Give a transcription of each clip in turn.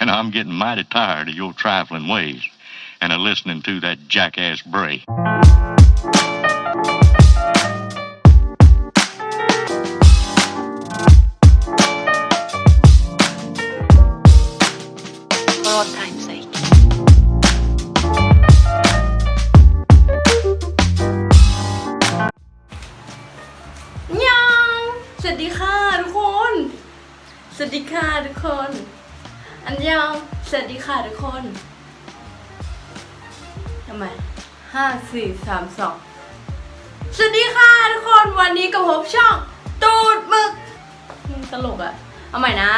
and I'm getting mighty tired of your trifling ways and of listening to that jackass Bray. สวัสดีค่ะทุกคนทำไมห้าสี่สามสองสวัสดีค่ะทุกคนวันนี้กับผมช่อง ตูดหมึก ตลกอะเอาใหม่นะ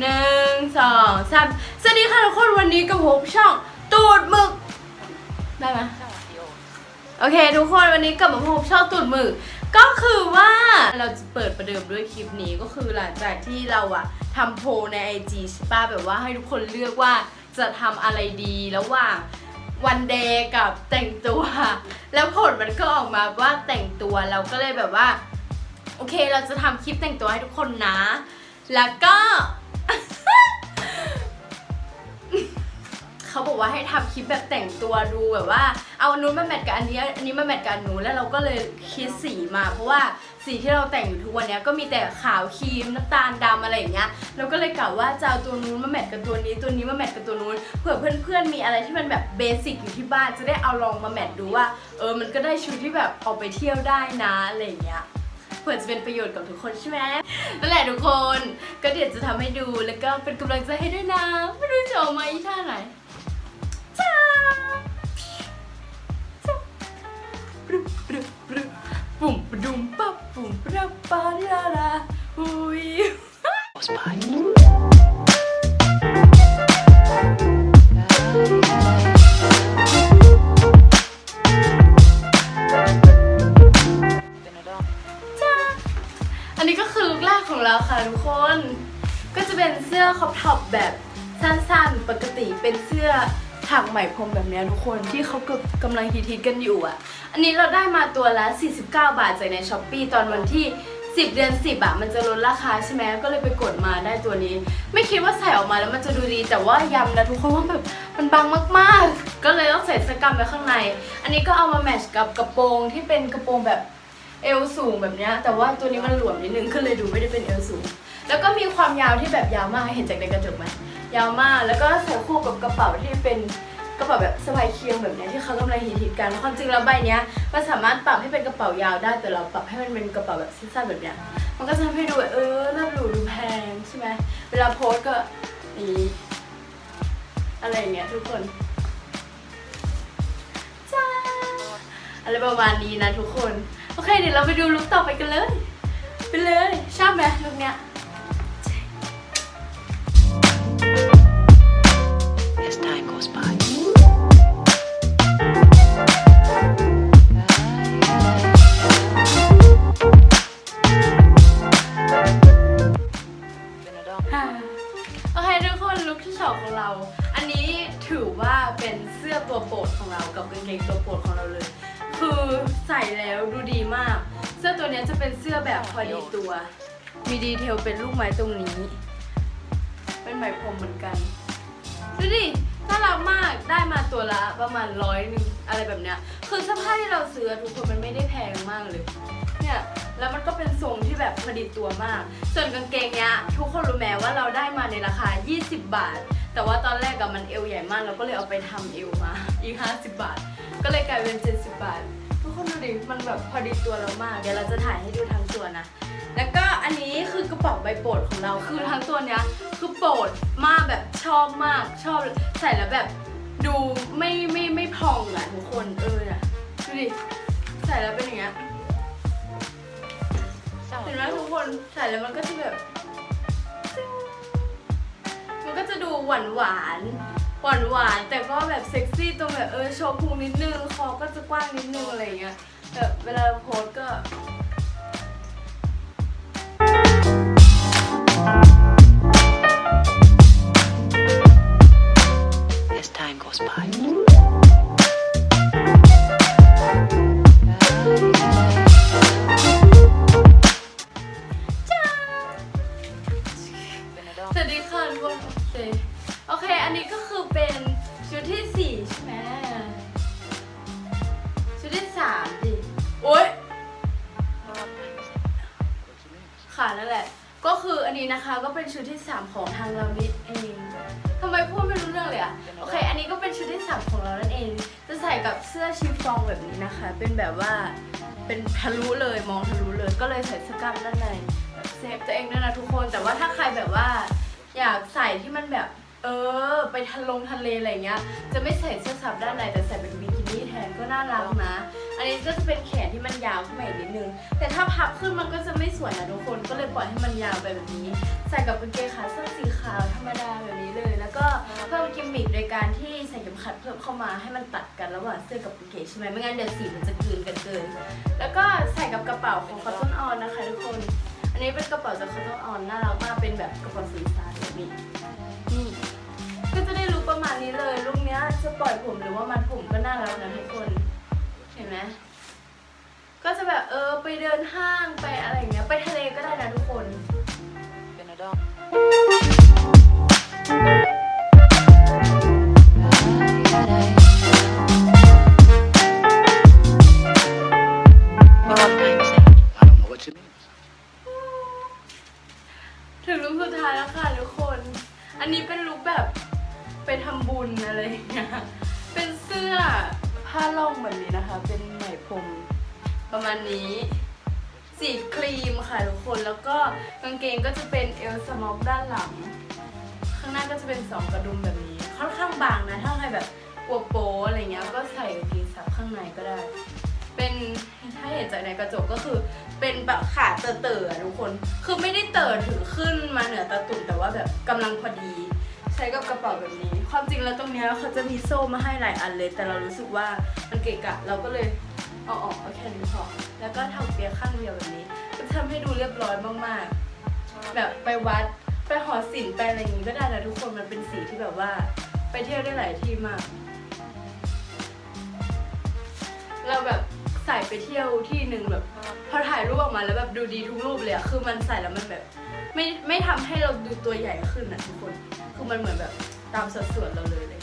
หนึ่งสองสามสวัสดีค่ะทุกคนวันนี้กับผมช่อง ตูดหมึก ได้ไหมโอเค ทุกคนวันนี้กลับมาพบช่องตูดหมึก ก็คือว่าเราจะเปิดประเดิมด้วยคลิปนี้ก็คือหลังจากที่เราอะทำโพลใน IG ใช่ปะแบบว่าให้ทุกคนเลือกว่าจะทำอะไรดีระหว่างวันเดย์กับแต่งตัว แล้วผลมันก็ออกมาว่าแต่งตัวเราก็เลยแบบว่า โอเคเราจะทำคลิปแต่งตัวให้ทุกคนนะ แล้วก็ เขาบอกว่าให้ทำคลิปแบบแต่งตัวดูแบบว่า เอาอันนู้นมาแมทกับอันนี้อันนี้มาแมทกับอันนู้นแล้วเราก็เลยคิดสีมาเพราะว่าสีที่เราแต่งอยู่ทุกวันเนี้ยก็มีแต่ขาวครีมน้ำตาลดำอะไรอย่างเงี้ยเราก็เลยกะว่าจะเอาตัวนู้นมาแมทกับตัวนี้ตัวนี้มาแมทกับตัวนู้นเผื่อเพื่อนๆมีอะไรที่มันแบบเบสิกอยู่ที่บ้านจะได้เอาลองมาแมทดูว่า เออมันก็ได้ชุดที่แบบออกไปเที่ยวได้นะอะไรอย่างเงี้ยเผื่อจะเป็นประโยชน์กับทุกคนใช่ไหมนั่นแหละทุกคน ก็เดี๋ยวจะทำให้ดูแล้วก็เป็นกำลังใจให้ด้วยนะไม่รู้จะออกมาอีท่าไหน ปรึบปรึบปรึบปุ่มปดุมปั๊บปุ่มปรับปาลาลาอุ้ยจ้าอันนี้ก็คือลุคแรกของเราค่ะทุกคน ก็จะเป็นเสื้อคอปท็อปแบบสั้นๆ ปกติเป็นเสื้อ ถักไหมพรมแบบนี้ทุกคนที่เขากกำลังฮิตๆกันอยู่อะ อันนี้เราได้มาตัวละ 49 บาทจากในช้อปปีตอนวันที่ 10 เดือน 10อะมันจะลดราคาใช่ไหมก็เลยไปกดมาได้ตัวนี้ ไม่คิดว่าใส่ออกมาแล้วมันจะดูดี แต่ว่ายำนะทุกคนว่าแบบมันบางมากๆ ก็เลยต้องใส่เสื้อกล้ามไว้ข้างใน อันนี้ก็เอามาแมทช์กับกระโปรงที่เป็นกระโปรงแบบเอวสูงแบบนี้แต่ว่าตัวนี้มันหลวมนิดนึงก็เลยดูไม่ได้เป็นเอวสูง แล้วก็มีความยาวที่แบบยาวมากเห็นจากในกระจกไหม ยาวมากแล้วก็ใส่คู่กับกระเป๋าที่เป็นกระเป๋าแบบสะพายเคียงแบบเนี้ยที่เขากำลังฮิตๆกันความจริงแล้วใบเนี้ยมันสามารถปรับให้เป็นกระเป๋ายาวได้แต่เราปรับให้มันเป็นกระเป๋าแบบสั้นๆแบบเนี้ยมันก็จะทำให้ดูเออน่าดูดูแพงใช่ไหมเวลาโพสก็นี้อะไรอย่างเงี้ยทุกคนจ้าอะไรประมาณนี้นะทุกคน โอเคเดี๋ยวเราไปดูลุคต่อไปกันเลย ไปเลยชอบไหมลุคเนี้ย คนลุคที่สองของเรา อันนี้ถือว่าเป็นเสื้อตัวโปรดของเรากับกางเกงตัวโปรดของเราเลย คือใส่แล้วดูดีมาก เสื้อตัวนี้จะเป็นเสื้อแบบพอดีตัว มีดีเทลเป็นลูกไม้ตรงนี้ เป็นไหมพรมเหมือนกัน ดูดิน่ารักมากได้มาตัวละประมาณร้อยหนึงอะไรแบบเนี้ยคือเสื้อผ้าที่เราซื้อทุกคนมันไม่ได้แพงมากเลย เนี่ย แล้วมันก็เป็นทรงที่แบบพอดีตัวมาก ส่วนกางเกงเนี้ยทุกคนรู้ไหมว่าเราได้มาในราคา 20 บาท แต่ว่าตอนแรกกับมันเอวใหญ่มาก เราก็เลยเอาไปทำเอวมาอีก 50 บาท ก็เลยกลายเป็น 70 บาท ทุกคนดูดิมันแบบพอดีตัวเรามาก เดี๋ยวเราจะถ่ายให้ดูทั้งตัวนะ แล้วก็อันนี้คือกระเป๋าใบโปรดของเราคือทั้งตัวเนี้ยคือโปรดมากแบบชอบมากชอบใส่แล้วแบบดูไม่ไม่ไม่พองอะทุกคนเออเนี่ยดูดิใส่แล้วเป็นอย่างเงี้ย คนใส่แล้วมันก็จะแบบ มันก็จะดูหวานหวานหวานหวานแต่ก็แบบเซ็กซี่ตรงแบบเออโชว์พุงนิดนึงคอก็จะกว้างนิดนึงอะไรอย่างเงี้ยแบบเวลาโพสก็ As time goes by. อันนี้นะคะก็เป็นชุดที่สามของทางเรานิดเองทำไมพูดไม่รู้เรื่องเลยอะโอเค อันนี้ก็เป็นชุดที่สามของเรานั่นเอง จะใส่กับเสื้อชิฟฟองแบบนี้นะคะ เป็นแบบว่าเป็นทะลุเลยมองทะลุเลย ก็เลยใส่เสื้อกล้ามด้านในเซฟตัวเองด้วยนะทุกคน แต่ว่าถ้าใครแบบว่า อยากใส่ที่มันแบบเออ ไปทะลงทะเลอะไรเงี้ย จะไม่ใส่เสื้อซับด้านในแต่ใส่เป็นบิกินี่แทนก็น่ารักนะ อันนี้ก็จะเป็นแขนที่มันยาวขึ้นมาอีกนิดนึง แต่ถ้าพับขึ้นมันก็จะไม่สวยนะทุกคน ก็เลยปล่อยให้มันยาวไปแบบนี้ ใส่กับกางเกงขาสั้นสีขาวธรรมดาแบบนี้เลย แล้วก็เพิ่มกิมมิคโดยการที่ใส่เข็มขัดเพิ่มเข้ามาให้มันตัดกันระหว่างเสื้อกับกางเกงใช่ไหมไม่งั้นเดี๋ยวสีมันจะกลืนกันเกิน แล้วก็ใส่กับกระเป๋าของคอตตอนออนนะคะทุกคน อันนี้เป็นกระเป๋าจากคอตตอนออนน่ารักมากเป็นแบบกระเป๋าสีฟ้าแบบนี้นี่ก็จะได้รู้ประมาณนี้เลยลุคเนี้ยจะปล่อยผมหรือว่ามัดผมก็น่ารักนะทุกคน ไหมก็จะแบบเออไปเดินห้างไปอะไรอย่างเงี้ยไปทะเลก็ได้นะทุกคน Canada. ประมาณนี้สีครีมค่ะทุกคนแล้วก็กางเกงก็จะเป็นเอลสมอกด้านหลัง ข้างหน้าก็จะเป็นสองกระดุมแบบนี้ ค่อนข้างบางนะ ถ้าใครแบบกลัวโป๊อะไรเงี้ยก็ใส่กางเกงซับข้างในก็ได้ เป็นถ้าเห็นจากในกระจกก็คือเป็นแบบขาเต๋อๆทุกคน คือไม่ได้เต๋อถึงขึ้นมาเหนือตาตุ่มแต่ว่าแบบกำลังพอดี ใช้กับกระเป๋าแบบนี้ ความจริงแล้วตรงเนี้ยเขาจะมีโซ่มาให้หลายอันเลย แต่เรารู้สึกว่ามันเกะกะเราก็เลย เอาออกเอาแค่นี้พอแล้วก็ทำเปียกข้างเดียวแบบนี้ก็ทำให้ดูเรียบร้อยมากๆ แบบไปวัดไปหอศิลป์ไปอะไรอย่างงี้ก็ได้นะทุกคนมันเป็นสีที่แบบว่า ไปเที่ยวได้หลายที่มาก เราแบบใส่ไปเที่ยวที่หนึ่งแบบพอถ่ายรูปออกมาแล้วแบบดูดีทุกรูปเลยอะคือมันใส่แล้วมันแบบไม่ไม่ทำให้เราดูตัวใหญ่ขึ้นอะทุกคน คือมันเหมือนแบบตามสัดส่วนเราเลยเลย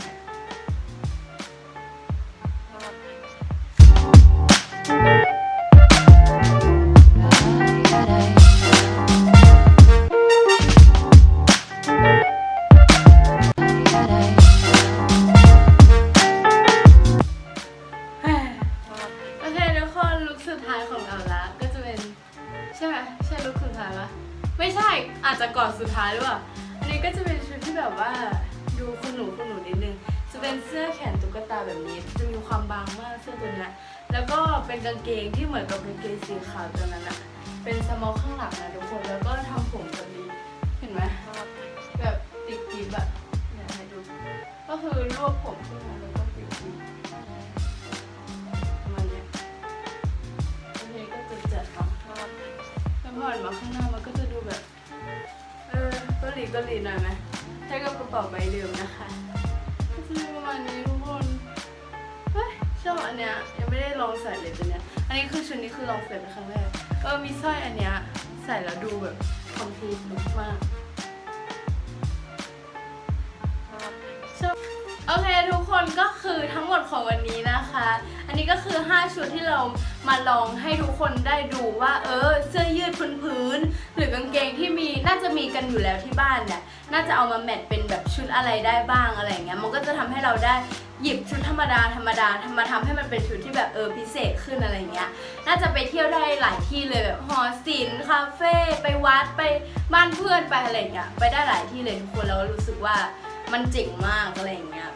งเราละก็จะเป็นใช่ไหมใช่ลุคสุดท้ายปะไม่ใช่อาจจะก่อนสุดท้ายหรือเปล่าอันนี้ก็จะเป็นชุดที่แบบว่าดูคุณหนูคุณหนูนิดนึงจะเป็นเสื้อแขนตุ๊กตาแบบนี้ จะมีความบางมากเสื้อตัวนี้แล้วก็เป็นกางเกงที่เหมือนกับกางเกงสีขาวตัวนั้นอะเป็นสมอลข้างหลังนะทุกคนแล้วก็ทำผมแบบนี้เห็นไหมแบบติดกิ๊บอะเนี่ยให้ดู ก็คือรวบผม ลีก็หลีหน่อยไหมใช้กับกระเป๋าใบเดิมนะคะก็จะมีประมาณนี้ทุกคนเฮ้ยชอบอันเนี้ยยังไม่ได้ลองใส่เลยตัวเนี้ยอันนี้คือชุดนี้คือลองใส่เป็นครั้งแรกเออมีสร้อยอันเนี้ยใส่แล้วดูแบบคอมพลีทลุคมากโอเคทุกคนก็คือทั้งหมดของวันนี้นะคะอั นี้ก็คือ 5 ชุดที่เรามาลองให้ทุกคนได้ดูว่า เออ เสื้อยืดพื้นๆหรือกางเกงที่มีน่าจะมีกันอยู่แล้วที่บ้านเนี่ยน่าจะเอามาแมทเป็นแบบชุดอะไรได้บ้างอะไรเงี้ยมันก็จะทำให้เราได้หยิบชุดธรรมดาธรรมดาทำมาทำให้มันเป็นชุดที่แบบเออพิเศษขึ้นอะไรเงี้ย น่าจะไปเที่ยวได้หลายที่เลยแบบหอศิลป์คาเฟ่ไปวัดไปบ้านเพื่อนไปอะไรเงี้ยไปได้หลายที่เลยทุกคนแล้วรู้สึกว่ามันเจ๋งมากอะไรเงี้ย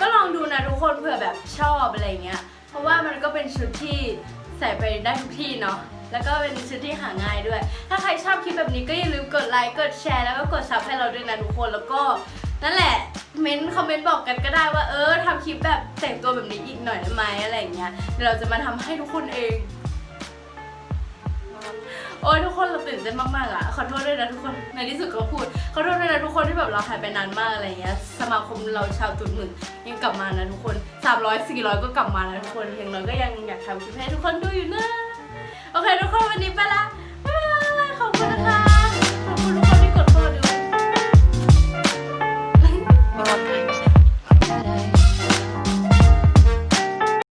ก็ลองดูนะทุกคนเผื่อแบบชอบอะไรเงี้ย เพราะว่ามันก็เป็นชุดที่ใส่ไปได้ทุกที่เนาะ แล้วก็เป็นชุดที่หาง่ายด้วย ถ้าใครชอบคลิปแบบนี้ก็อย่าลืมกดไลค์ กดแชร์ แล้วก็กดซับให้เราด้วยนะทุกคน แล้วก็นั่นแหละ เม้นคอมเมนต์บอกกันก็ได้ว่าเออทำคลิปแบบแต่งตัวแบบนี้อีกหน่อยได้ไหมอะไรอย่างเงี้ย เดี๋ยวเราจะมาทำให้ทุกคนเอง โอ้ยทุกคนเราตื่นเต้นมากๆอะขอโทษด้วยนะทุกคนในที่สุดก็พูดขอโทษด้วยนะทุกคนที่แบบเราหายไปนานมากอะไรเงี้ยสมาคมเราชาวตุนหมื่นยังกลับมานะทุกคน 300 400 ก็กลับมานะทุกคนอย่างน้อยก็ยังอยากทำคลิปให้ทุกคนดูอยู่นะโอเคทุกคนวันนี้ไปละ